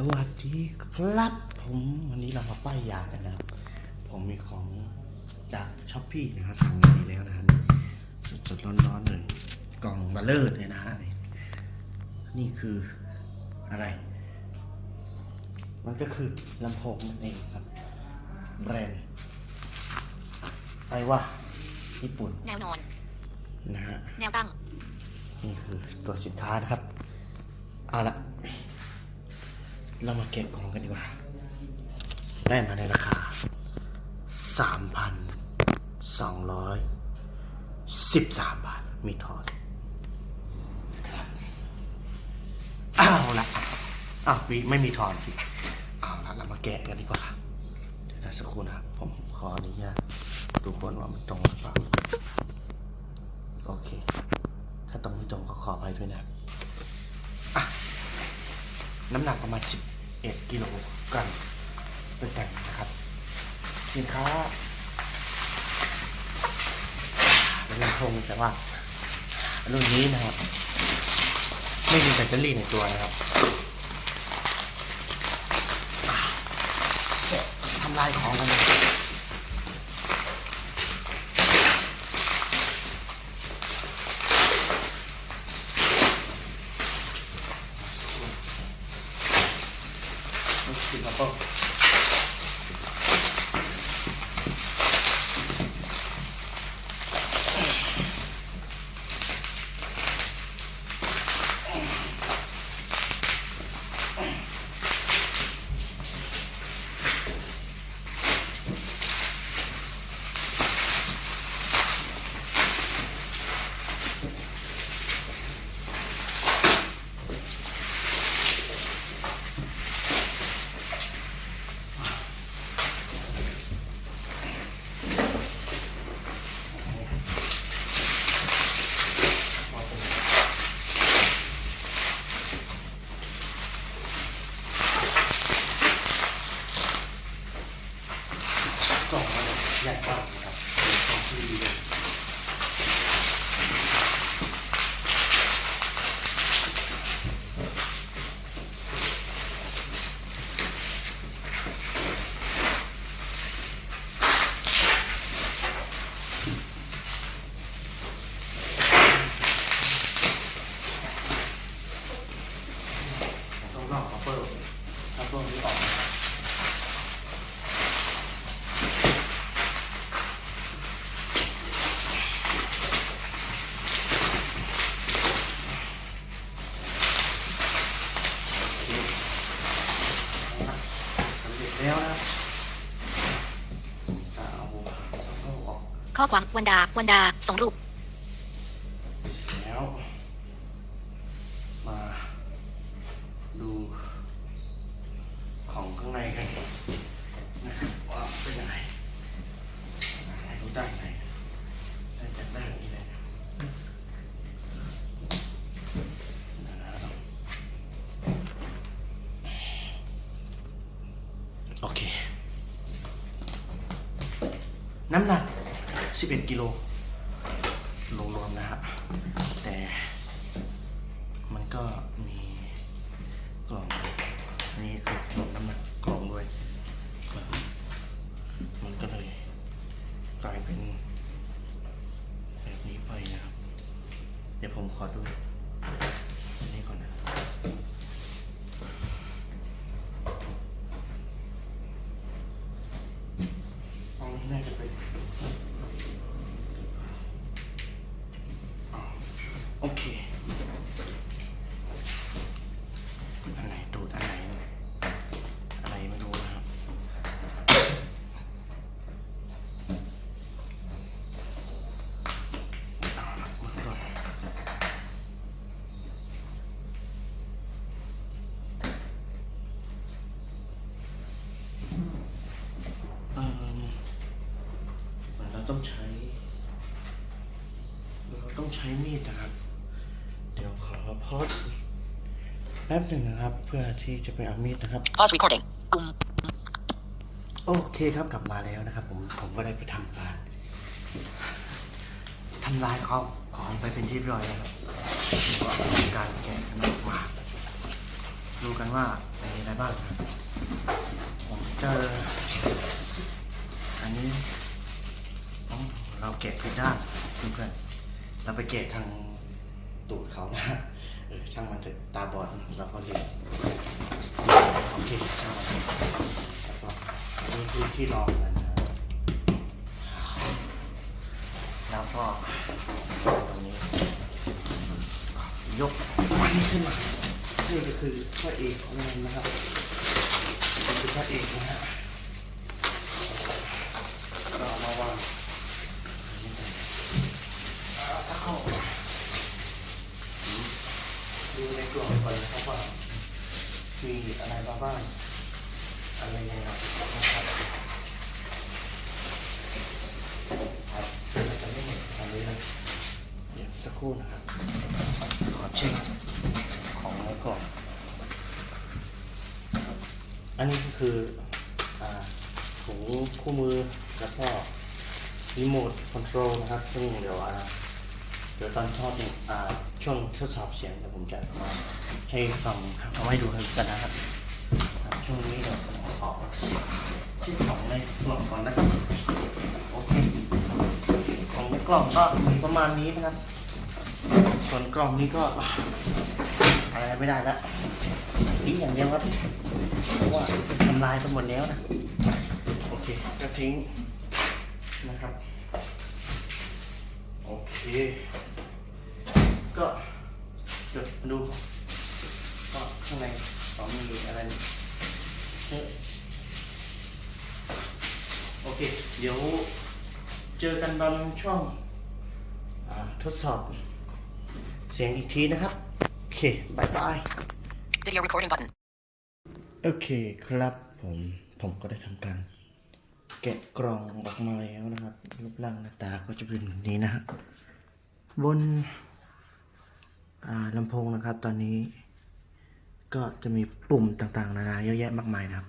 สวัสดีครับผมวันนี้เรามาป้ายยากันนะครับ ผมมีของจากช้อปปี้นะครับสั่งมาอีกแล้วนะฮะสดๆร้อนๆเลยกล่องบัลเลอร์เลยนะฮะนี่นี่คืออะไร มันก็คือลำโพงนั่นเองครับ แบรนด์ไอว่าญี่ปุ่นแนวนอนนะฮะแนวตั้งนี่คือตัวสินค้านะครับเอาละ เรามาเก็บของกันดีกว่า ได้มาในราคา 3,213 บาท มีทอนครับเอาละอ้าวมีไม่มีทอนสิเอาละเรามาแกะกันดีกว่าเดี๋ยวนะสักครู่นะครับ ผมขออนุญาตดูก่อนว่ามันตรงหรือเปล่าโอเค ถ้าตรงไม่ตรงก็ขออภัยด้วยนะ น้ำหนักประมาณ 11 กิโลกรัมเป็นแต่งนะครับ สินค้าเป็นลำโพงแต่ว่ารุ่นนี้นะครับ ไม่มีแบตเตอรี่ในตัวนะครับทำลายของกัน ข้อความวันดาวันดาส่งรูป แล้ว มาดูของข้างในกันนะครับว่าเป็นยังไงให้ดูด้านในได้จากด้านนี้เลยนะครับโอเค น้ำหนัก 11 กิโลรวมๆนะฮะแต่มันก็มีกล่องนี้คือถังน้ำหนักกล่องด้วย มันก็เลยกลายเป็นแบบนี้ไปนะครับ เดี๋ยวผมขอดูอันนี้ก่อนนะอันนี้น่าจะเป็น โอเค อันไหนตูดอันไหน อะไรไม่รู้นะครับ เอาละมือก่อนเอิ่มเหมือนเรา ต้องใช้ เราต้องใช้มีดนะครับ เดี๋ยวขอพอดแป๊บหนึ่งนะครับ เพื่อที่จะไปเอามีดนะครับ pause recording ปุ่มโอเคครับกลับมาแล้วนะครับ ผมผมก็ได้ไปทำการทำลายเขาของไปเป็นที่เรียบร้อยแล้วครับก็ทำการแกะมันออกมาดูกันว่ามีอะไรบ้างครับผมเจออันนี้อ๋อ เราแกะผิดด้านเพื่อนๆเราไปแกะทางตูดเขานะเออช่างมันเถอะตาบอดเราก็เรียนโอเคช่างมันเถอะแล้วก็อันนี้คือที่รองกันนะแล้วก็ตรงนี้ยกมันขึ้นมานี่ก็คือพระเอกของมันนะครับนี่คือพระเอกนะฮะเรามาวางเอาสักข้อดูใน กล่องก่อนนะครับว่ามีอะไรบ้างบ้างอะไรยังไงนะครับครับเราจะไม่เห็นอันนี้นะเดี๋ยวสักครู่นะครับขอเช็คของไว้ก่อนอันนี้ก็คือถุงคู่มือแล้วก็รีโมทคอนโทรลนะครับ ซึ่งเดี๋ยวอ่า เดี๋ยวตอนทอดเนี่ยอ่าช่วงทดสอบเสียงเดี๋ยวผมจะมาให้ฟังเอาไว้ดูกันนะครับครับช่วงนี้เดี๋ยวผมขอที่ของในกล่องก่อนนะครับโอเคของในกล่องก็มีประมาณนี้นะครับ ส่วนกล่องนี้ก็อะไรไม่ได้แล้วทิ้งอย่างเดียวครับเพราะว่าทำลายไปหมดแล้วนะโอเคก็ทิ้งนะครับโอเคก็ เดี๋ยวมาดูก็ข้างในก็มีอะไรเอ๊ะโอเค เดี๋ยวเจอกันตอนช่วงอ่าทดสอบ เสียงอีกทีนะครับ โอเคบายบาย Video recording button. โอเคครับผมผมก็ได้ทำการแกะกล่องออกมาแล้วนะครับรูปร่างหน้าตาก็จะเป็นแบบนี้นะฮะบนอ่า ลำโพงนะครับ ตอนนี้ก็จะมีปุ่มต่างๆ นานาเยอะแยะมากมายนะครับ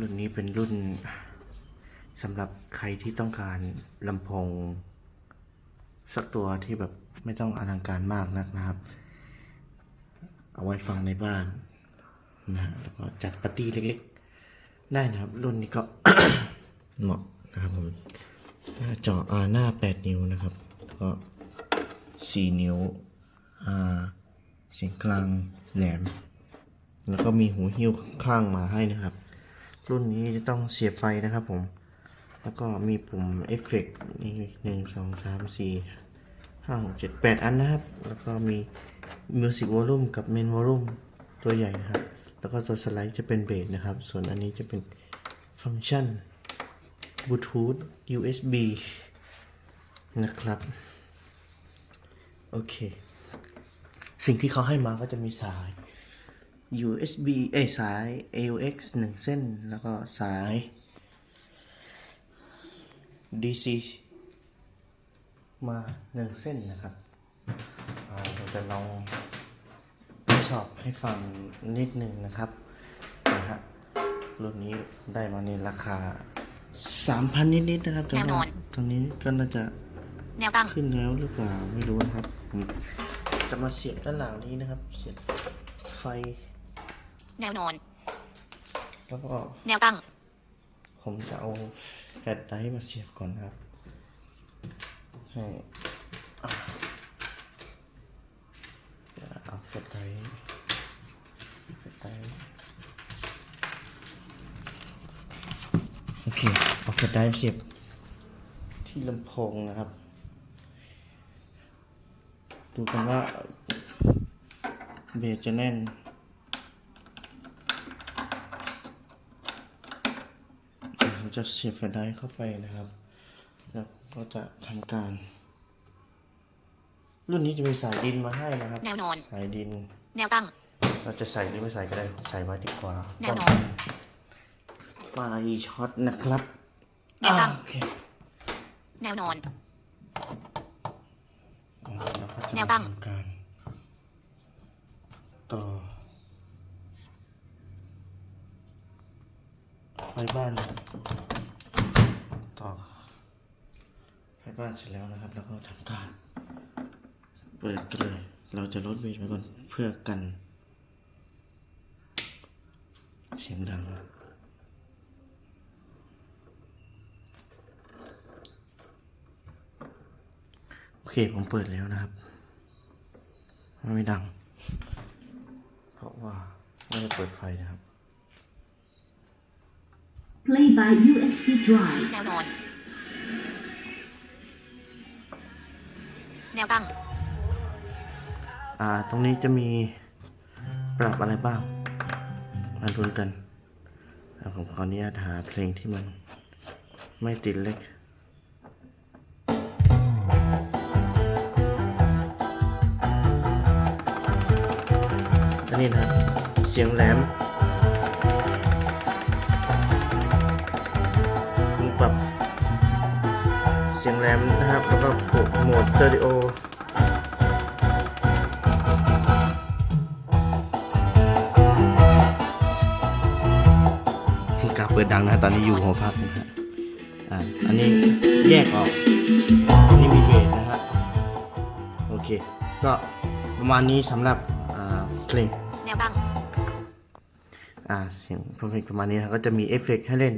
รุ่นนี้เป็นรุ่นสำหรับใครที่ต้องการลำโพง สักตัวที่แบบไม่ต้องอลังการมากนักนะครับ เอาไว้ฟังในบ้านนะฮะแล้วก็จัดปาร์ตี้เล็กๆ ได้นะครับ รุ่นนี้ก็เหมาะนะครับผมหน้าจออาหน้า 8 นิ้วนะครับ แล้วก็ 4 นิ้ว เสียงกลางแหลม แล้วก็มีหูหิ้วข้างมาให้นะครับ รุ่นนี้จะต้องเสียบไฟนะครับผม แล้วก็มีปุ่มเอฟเฟกต์นี่หนึ่งสองสามสี่ห้าหกเจ็ดแปดอันนะครับ แล้วก็มีมิวสิกวอลลุ่มกับเมนวอลลุ่มตัวใหญ่นะครับ แล้วก็ตัวสไลด์จะเป็นเบสนะครับ ส่วนอันนี้จะเป็นฟังก์ชันบลูทูธ USB นะครับ โอเค สิ่งที่เขาให้มาก็จะมีสาย USB เอ้ยสาย AUX หนึ่งเส้น แล้วก็สาย DC มาหนึ่งเส้นนะครับอ่าเราจะลองทดสอบให้ฟังนิดหนึ่งนะครับนะฮะรุ่นนี้ได้มาในราคา 3,000 นิดๆนะครับแต่แน่นว่าอนตรงนี้ก็น่าจะแนวตั้งขึ้นแล้วหรือเปล่าไม่รู้นะครับผม จะมาเสียบด้านหลังนี้นะครับ เสียบไฟ แนวนอน แล้วก็แนวตั้ง ผมจะเอาแฟลชไดรฟ์มาเสียบก่อนนะครับ ให้อะเดี๋ยวเอาแฟลชไดรฟ์แฟลชไดรฟ์โอเค เอาแฟลชไดรฟ์เสียบที่ลำโพงนะครับ ดูกันว่าเบสจะแน่นผมจะเสียบแฟลชไดรฟ์เข้าไปนะครับ แล้วก็จะทำการ รุ่นนี้จะมีสายดินมาให้นะครับ แนวนอน สายดิน แนวตั้ง เราจะใส่หรือไม่ใส่ก็ได้ ใส่ไว้ดีกว่าแนวนอนไฟช็อตนะครับแนวตั้งอ่าโอเค แนวนอน แนวตั้งการ ต่อ ไฟบ้าน ต่อ ไฟบ้านเสร็จแล้วนะครับ แล้วก็ทำการ เปิดเลย เราจะลดเวทไว้ก่อนเพื่อกัน เสียงดังโอเค ผมเปิดแล้วนะครับ มันไม่ดัง เพราะว่าไม่ได้เปิดไฟนะครับ Play by USB drive. แนวนอน แนวตั้ง อ่า ตรงนี้จะมีปรับอะไรบ้าง มาดูกันอ่าผมขออนุญาตหาเพลงที่มันไม่ติดเล็ก นนี้นะครับ เสียงแหลมปรับเสียงแหลมนะครับ แล้วก็ปรับโหมดสเตอริโอกาเปิดดังนะตอนนี้อยู่หัวพักนะฮะอ่าอันนี้แยกออกอันนี้มีเบสนะฮะโอเค ก็ประมาณนี้สำหรับเพลง อ่าเสียงเพลงประมาณนี้นะก็จะมีเอฟเฟกต์ให้เล่น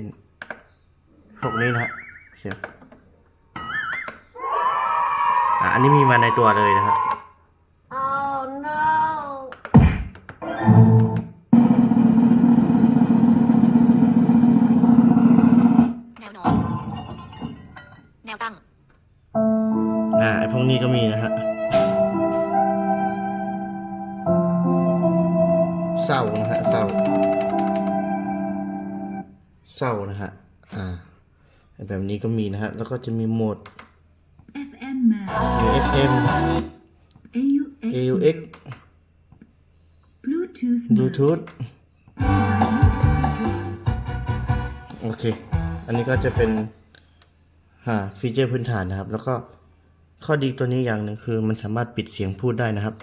พวกนี้นะฮะเสียงอ่าอันนี้มีมาในตัวเลยนะครับ Oh no. แนวนอนแนวตั้ง อ่าไอพวกนี้ก็มีนะฮะเศร้านะฮะเศร้า เศร้านะฮะ อ่า แบบนี้ก็มีนะฮะ แล้วก็จะมีโหมด FM map. FM AUX. AUX Bluetooth. map. Bluetooth โอเค อันนี้ก็จะเป็นอ่าฟีเจอร์พื้นฐานนะครับ แล้วก็ข้อดีตัวนี้อย่างหนึ่งคือมันสามารถปิดเสียงพูดได้นะครับ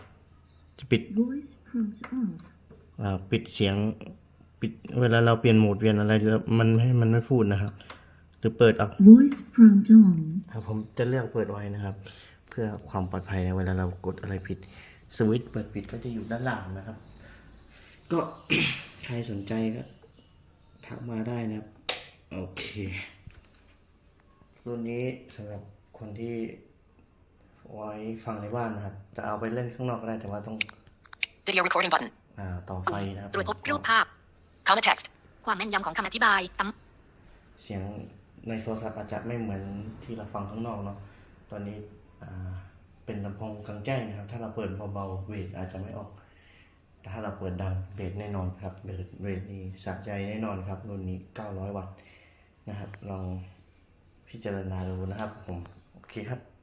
จะปิด Voice prompt on. อ่าปิดเสียง ปิดเวลาเราเปลี่ยนโหมดเปลี่ยนอะไรแล้วมันไม่ให้มันไม่พูดนะครับ หรือเปิดเอา Voice prompt on. ครับผมจะเลือกเปิดไว้นะครับ เพื่อความปลอดภัยในเวลาเรากดอะไรผิดสวิตช์เปิดปิดก็จะอยู่ด้านล่างนะครับ ก็ใครสนใจก็ทักมาได้นะครับ โอเค รุ่นนี้สำหรับคนที่ไว้ฟังในบ้านนะครับ จะเอาไปเล่นข้างนอกก็ได้แต่ว่าต้อง Video recording button อ่าต่อไฟนะครับตรวจพบรูปภาพ Comma text ความแม่นยำของคำอธิบายตั้งเสียงในโทรศัพท์อาจจะไม่เหมือนที่เราฟังข้างนอกเนาะ ตอนนี้เป็นลำโพงกลางแจ้งนะครับ ถ้าเราเปิดเบาๆเวทอาจจะไม่ออก แต่ถ้าเราเปิดดังเบสแน่นอนครับเบสเวทนี้สะใจแน่นอนครับรุ่นนี้ 900 วัตต์นะครับ ลองพิจารณาดูนะครับผม โอเคครับ